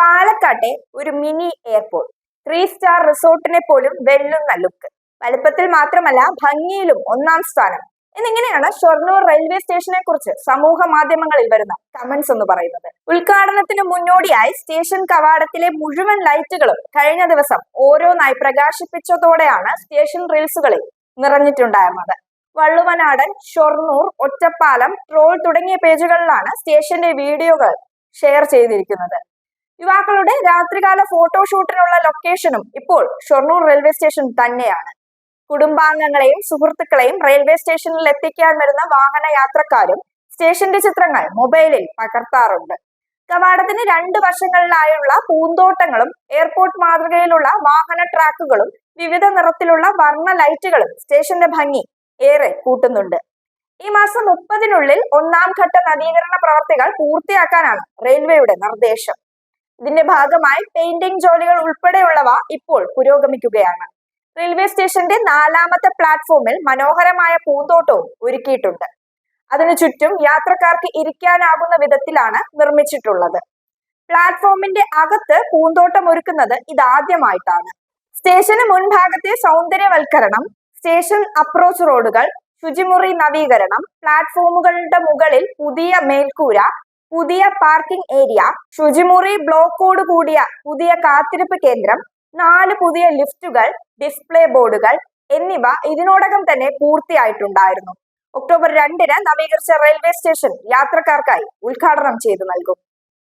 പാലക്കാട്ടെ ഒരു mini airport. Three star റിസോർട്ടിനെ പോലും വെല്ലുന്ന ലുക്ക്. വലുപ്പത്തിൽ മാത്രമല്ല ഭംഗിയിലും ഒന്നാം സ്ഥാനം. എന്നിങ്ങനെയാണ് ഷൊർണൂർ റെയിൽവേ സ്റ്റേഷനെ കുറിച്ച് സമൂഹ മാധ്യമങ്ങളിൽ വരുന്ന കമന്റ്സ് എന്ന് പറയുന്നത്. ഉദ്ഘാടനത്തിന് മുന്നോടിയായി സ്റ്റേഷൻ കവാടത്തിലെ മുഴുവൻ ലൈറ്റുകളും കഴിഞ്ഞ ദിവസം ഓരോന്നായി പ്രകാശിപ്പിച്ചതോടെയാണ് സ്റ്റേഷൻ റീൽസുകളിൽ നിറഞ്ഞിട്ടുണ്ടായിരുന്നത്. വള്ളുവനാടൻ ഷൊർണൂർ ഒറ്റപ്പാലം ട്രോൾ തുടങ്ങിയ പേജുകളിലാണ് സ്റ്റേഷന്റെ വീഡിയോകൾ ഷെയർ ചെയ്തിരിക്കുന്നത്. യുവാക്കളുടെ രാത്രികാല ഫോട്ടോഷൂട്ടിനുള്ള ലൊക്കേഷനും ഇപ്പോൾ ഷൊർണൂർ റെയിൽവേ സ്റ്റേഷൻ തന്നെയാണ്. കുടുംബാംഗങ്ങളെയും സുഹൃത്തുക്കളെയും റെയിൽവേ സ്റ്റേഷനിൽ എത്തിക്കാൻ വരുന്ന വാഹന യാത്രക്കാരും സ്റ്റേഷന്റെ ചിത്രങ്ങൾ മൊബൈലിൽ പകർത്താറുണ്ട്. കവാടത്തിന് രണ്ട് വശങ്ങളിലായുള്ള പൂന്തോട്ടങ്ങളും എയർപോർട്ട് മാതൃകയിലുള്ള വാഹന ട്രാക്കുകളും വിവിധ നിറത്തിലുള്ള വർണ ലൈറ്റുകളും സ്റ്റേഷന്റെ ഭംഗി ഏറെ കൂട്ടുന്നുണ്ട്. ഈ മാസം മുപ്പതിനുള്ളിൽ ഒന്നാം ഘട്ട നവീകരണ പ്രവർത്തികൾ പൂർത്തിയാക്കാനാണ് റെയിൽവേയുടെ നിർദ്ദേശം. ഇതിന്റെ ഭാഗമായി പെയിന്റിംഗ് ജോലികൾ ഉൾപ്പെടെയുള്ളവ ഇപ്പോൾ പുരോഗമിക്കുകയാണ്. റെയിൽവേ സ്റ്റേഷന്റെ നാലാമത്തെ പ്ലാറ്റ്ഫോമിൽ മനോഹരമായ പൂന്തോട്ടവും ഒരുക്കിയിട്ടുണ്ട്. അതിനു ചുറ്റും യാത്രക്കാർക്ക് ഇരിക്കാനാകുന്ന വിധത്തിലാണ് നിർമ്മിച്ചിട്ടുള്ളത്. പ്ലാറ്റ്ഫോമിന്റെ അകത്ത് പൂന്തോട്ടം ഒരുക്കുന്നത് ഇതാദ്യമായിട്ടാണ്. സ്റ്റേഷന് മുൻഭാഗത്തെ സൗന്ദര്യവൽക്കരണം സ്റ്റേഷൻ അപ്രോച്ച് റോഡുകൾ ശുചിമുറി നവീകരണം പ്ലാറ്റ്ഫോമുകളുടെ മുകളിൽ പുതിയ മേൽക്കൂര പുതിയ പാർക്കിംഗ് ഏരിയ ശുചിമുറി ബ്ലോക്കോട് കൂടിയ പുതിയ കാത്തിരിപ്പ് കേന്ദ്രം നാല് പുതിയ ലിഫ്റ്റുകൾ ഡിസ്പ്ലേ ബോർഡുകൾ എന്നിവ ഇതിനോടകം തന്നെ പൂർത്തിയായിട്ടുണ്ടായിരുന്നു. ഒക്ടോബർ രണ്ടിന് നവീകരിച്ച റെയിൽവേ സ്റ്റേഷൻ യാത്രക്കാർക്കായി ഉദ്ഘാടനം ചെയ്തു നൽകും.